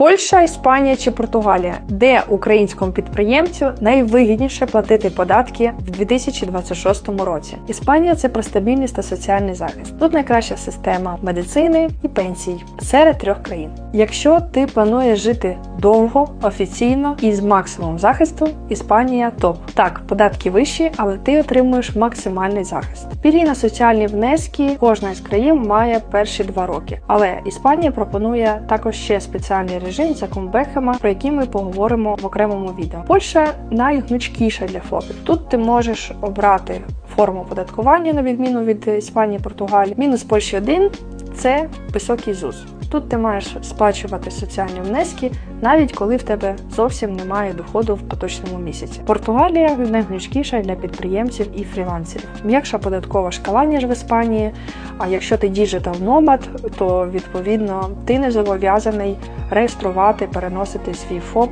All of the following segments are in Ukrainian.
Польща, Іспанія чи Португалія, де українському підприємцю найвигідніше платити податки в 2026 році. Іспанія це про стабільність та соціальний захист. Тут найкраща система медицини і пенсій серед трьох країн. Якщо ти плануєш жити довго, офіційно і з максимумом захисту, Іспанія топ. Так, податки вищі, але ти отримуєш максимальний захист. Пільги на соціальні внески кожна із країн має перші два роки. Але Іспанія пропонує також ще спеціальний режим закон Бехема, про який ми поговоримо в окремому відео. Польща найгнучкіша для ФОПів. Тут ти можеш обрати форму оподаткування на відміну від Іспанії, Португалії. Мінус Польщі 1 – це високий ЗУЗ. Тут ти маєш сплачувати соціальні внески, навіть коли в тебе зовсім немає доходу в поточному місяці. Португалія найгнучкіша для підприємців і фрілансерів. М'якша податкова шкала, ніж в Іспанії. А якщо ти діджитал номад, то відповідно ти не зобов'язаний реєструвати, переносити свій ФОП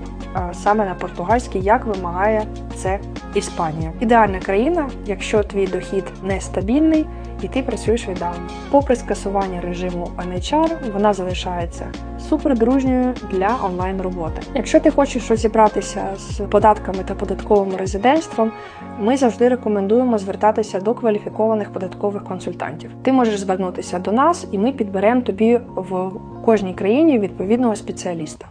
саме на португальський, як вимагає це Іспанія. Ідеальна країна, якщо твій дохід нестабільний і ти працюєш віддалено. Попри скасування режиму NHR, вона залишається супердружньою для онлайн роботи. Якщо ти хочеш розібратися з податками та податковим резидентством, ми завжди рекомендуємо звертатися до кваліфікованих податкових консультантів. Ти можеш звернутися до нас, і ми підберемо тобі в кожній країні відповідного спеціаліста.